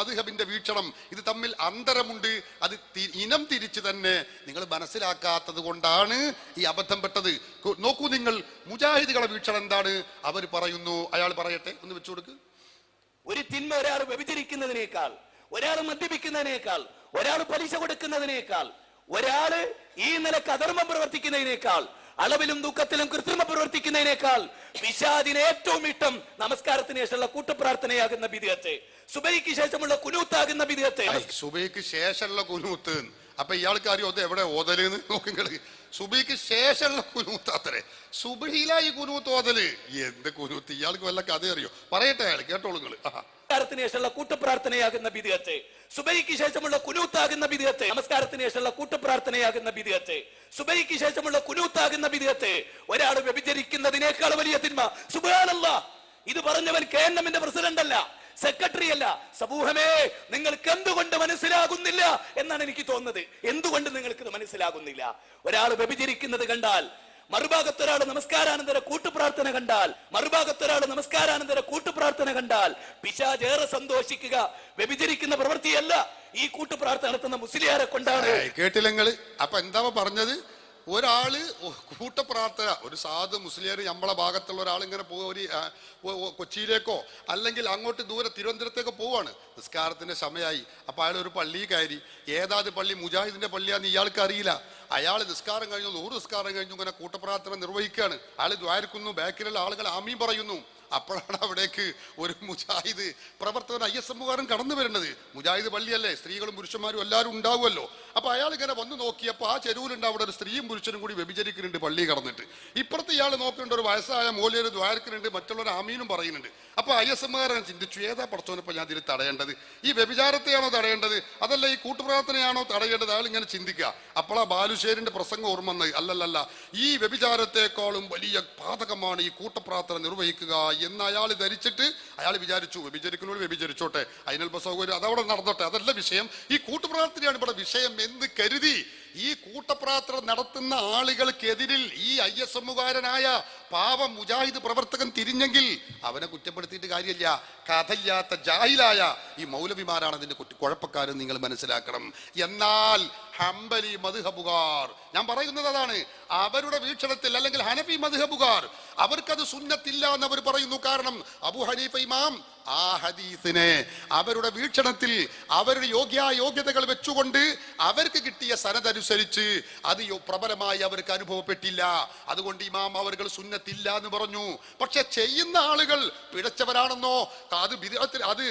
മധുഹബിന്റെ വീക്ഷണം. ഇത് തമ്മിൽ അന്തരമുണ്ട്. അത് ഇനം തിരിച്ചു തന്നെ നിങ്ങൾ മനസ്സിലാക്കാത്തത് കൊണ്ടാണ് ഈ അബദ്ധം പെട്ടത്. നോക്കൂ നിങ്ങൾ മുജാഹിദുകളെ വീക്ഷണം എന്താണ്? അവർ പറയുന്നു അയാൾ പറയട്ടെ ഒന്ന് വെച്ചു കൊടുക്ക്. ഒരു തിന്മ ഒരാൾ വ്യഭിചരിക്കുന്നതിനേക്കാൾ ഒരാൾ മദ്യപിക്കുന്നതിനേക്കാൾ ഒരാൾ പലിശ കൊടുക്കുന്നതിനേക്കാൾ ഒരാൾ ഈ നിലയ്ക്ക് അധർമ്മം പ്രവർത്തിക്കുന്നതിനേക്കാൾ അളവിലും ദുഃഖത്തിലും കൃത്രിമ പ്രവർത്തിക്കുന്നതിനേക്കാൾ പിശാദിന് ഏറ്റവും ഇഷ്ടം നമസ്കാരത്തിന് ശേഷമുള്ള കൂട്ടപ്രാർത്ഥനയാകുന്ന വിധിയത്തെ സുബൈക്ക് ശേഷമുള്ള കുനൂത്താകുന്ന വിധിയത്തെ സുബൈക്ക് ശേഷമുള്ള കുനൂത്ത് അപ്പൊ ഇയാൾക്ക് അറിയോ അത് എവിടെ ഓതലെന്ന് നോക്കിങ്ങൾ സുബിക്ക് ശേഷമുള്ള കുനൂത്താത്തരെ അത്രേ ഈ കുനൂത്ത് ഓതൽ. എന്ത് കുനൂത്ത് ഇയാൾക്ക് വല്ല കഥ അറിയോ? പറയട്ടെ അയാൾ കേട്ടോളൂ ശേഷമുള്ള കൂട്ടപ്രാർത്ഥനയാകുന്ന ബിദിയത്തെ സുബൈക്ക് ശേഷമുള്ള കുനൂത്താകുന്ന ബിദിയത്തെ നമസ്കാരത്തിന് ശേഷമുള്ള കൂട്ടപ്രാർത്ഥനയാകുന്ന ബിദിയത്തെ സുബൈക്ക് ശേഷമുള്ള കുനൂത്താകുന്ന ബിദിയത്തെ ഒരാൾ വ്യഭിചരിക്കുന്നതിനേക്കാൾ വലിയ തിന്മ. സുബാനല്ല ഇത് പറഞ്ഞവൻ കെ പ്രസിഡന്റ് അല്ല സെക്രട്ടറി അല്ല. സമൂഹമേ നിങ്ങൾക്ക് എന്തുകൊണ്ട് മനസ്സിലാകുന്നില്ല എന്നാണ് എനിക്ക് തോന്നുന്നത്. എന്തുകൊണ്ട് നിങ്ങൾക്ക് മനസ്സിലാകുന്നില്ല? ഒരാൾ വ്യഭിചരിക്കുന്നത് കണ്ടാൽ മറുഭാഗത്തൊരാൾ നമസ്കാരാനന്തര കൂട്ടുപ്രാർത്ഥന കണ്ടാൽ മറുഭാഗത്തൊരാൾ നമസ്കാരാനന്തര കൂട്ടുപ്രാർത്ഥന കണ്ടാൽ പിശാചേറെ സന്തോഷിക്കുക. വ്യഭിചരിക്കുന്ന പ്രവൃത്തിയല്ല ഈ കൂട്ടുപ്രാർത്ഥന നടത്തുന്ന മുസ്ലിയാരെ കൊണ്ടാണ്. കേട്ടില്ലെങ്കിൽ അപ്പൊ എന്താ പറഞ്ഞത്? ഒരാൾ കൂട്ട കൂട്ടപ്രാർത്ഥന. ഒരു സാധു മുസ്ലിം നമ്മളെ ഭാഗത്തുള്ള ഒരാൾ ഇങ്ങനെ ഒരു കൊച്ചിയിലേക്കോ അല്ലെങ്കിൽ അങ്ങോട്ട് ദൂരെ തിരുവനന്തപുരത്തേക്കോ പോവാണ്. നിസ്കാരത്തിന്റെ സമയമായി അപ്പൊ അയാൾ ഒരു പള്ളി കയറി. ഏതാത് പള്ളി? മുജാഹിദിന്റെ പള്ളിയാന്ന് ഇയാൾക്ക് അറിയില്ല. അയാൾ നിസ്കാരം കഴിഞ്ഞു നൂറ് നിസ്കാരം കഴിഞ്ഞു ഇങ്ങനെ കൂട്ടപ്രാർത്ഥന നിർവഹിക്കുകയാണ് അയാൾ ദ്വാരക്കുന്നു ബാക്കിലുള്ള ആളുകൾ ആമീം പറയുന്നു. അപ്പോഴാണ് അവിടേക്ക് ഒരു മുജാഹിദ് പ്രവർത്തകൻ ഐ എസ് എമ്മുകാരൻ കടന്നു വരുന്നത്. മുജാഹിദ് പള്ളിയല്ലേ? സ്ത്രീകളും പുരുഷന്മാരും എല്ലാവരും ഉണ്ടാവുമല്ലോ. അപ്പൊ അയാൾ ഇങ്ങനെ വന്ന് നോക്കിയപ്പോൾ ആ ചെരുവിലുണ്ട് അവിടെ ഒരു സ്ത്രീയും പുരുഷനും കൂടി വ്യഭിചരിക്കുന്നുണ്ട് പള്ളി കടന്നിട്ട്. ഇപ്പുറത്ത് ഇയാൾ നോക്കുന്നുണ്ട് ഒരു വയസ്സായ മൂലയിൽ ദ്വാരക്കുന്നുണ്ട് മറ്റുള്ളവർ ആമീനും പറയുന്നുണ്ട്. അപ്പൊ ഐ എസ് എമ്മുകാരൻ ചിന്തിച്ചു ഏതാ പടച്ചോനിപ്പോ ഞാൻ ഇതിൽ തടയേണ്ടത്? ഈ വ്യഭിചാരത്തെയാണോ തടയേണ്ടത്? അതല്ല ഈ കൂട്ടുപ്രാർത്ഥനയാണോ തടയേണ്ടത്? അയാൾ ഇങ്ങനെ ചിന്തിക്കുക. അപ്പോൾ ആ ബാലുശ്ശേരിന്റെ പ്രസംഗം ഓർമ്മ വന്നത് അല്ലല്ലല്ല ഈ വ്യഭിചാരത്തെക്കാളും വലിയ പാതകമാണ് ഈ കൂട്ടപ്രാർത്ഥന നിർവഹിക്കുക എന്ന് അയാൾ ധരിച്ചിട്ട് അയാൾ വിചാരിച്ചു വ്യഭിചരിക്കുന്നവർ വ്യഭിചരിച്ചോട്ടെ അതിനൽപ്പ സൗകര്യം അതവിടെ നടന്നോട്ടെ അതല്ല വിഷയം. ഈ കൂട്ടുപ്രാർത്ഥനയാണ് ഇവിടെ വിഷയം എന്ന് കരുതി ഈ കൂട്ടപ്രാർത്ഥന നടത്തുന്ന ആളുകൾക്കെതിരിൽ ഈ ഐ എസ് എമ്മുകാരനായ പാവം മുജാഹിദ് പ്രവർത്തകൻ തിരിഞ്ഞെങ്കിൽ അവനെ കുറ്റപ്പെടുത്തിയിട്ട് കാര്യമില്ല. കഥയില്ലാത്ത ജാഹിലായ ഈ മൗലവിമാരാണ് അതിന്റെ കുറ്റ കുഴപ്പക്കാരെന്ന് നിങ്ങൾ മനസ്സിലാക്കണം. എന്നാൽ ഹംബലി മധുഹബുകാർ ഞാൻ പറയുന്നത് അതാണ് അവരുടെ വീക്ഷണത്തിൽ അല്ലെങ്കിൽ ഹനഫി മധുഹബുകാർ അവർക്കത് സുന്നത്തില്ല എന്ന് അവർ പറയുന്നു. കാരണം അബു ഹനീഫ ഇമാം ആ ഹദീസിനെ അവരുടെ വീക്ഷണത്തിൽ അവരുടെ യോഗ്യായോഗ്യതകൾ വെച്ചുകൊണ്ട് അവർക്ക് കിട്ടിയ സനതനുസരിച്ച് അത് പ്രബലമായി അവർക്ക് അനുഭവപ്പെട്ടില്ല. അതുകൊണ്ട് ഇമാം അവർക്ക് സുന്നത്തില്ല എന്ന് പറഞ്ഞു. പക്ഷെ ചെയ്യുന്ന ആളുകൾ പിഴച്ചവരാണെന്നോ അത് അത്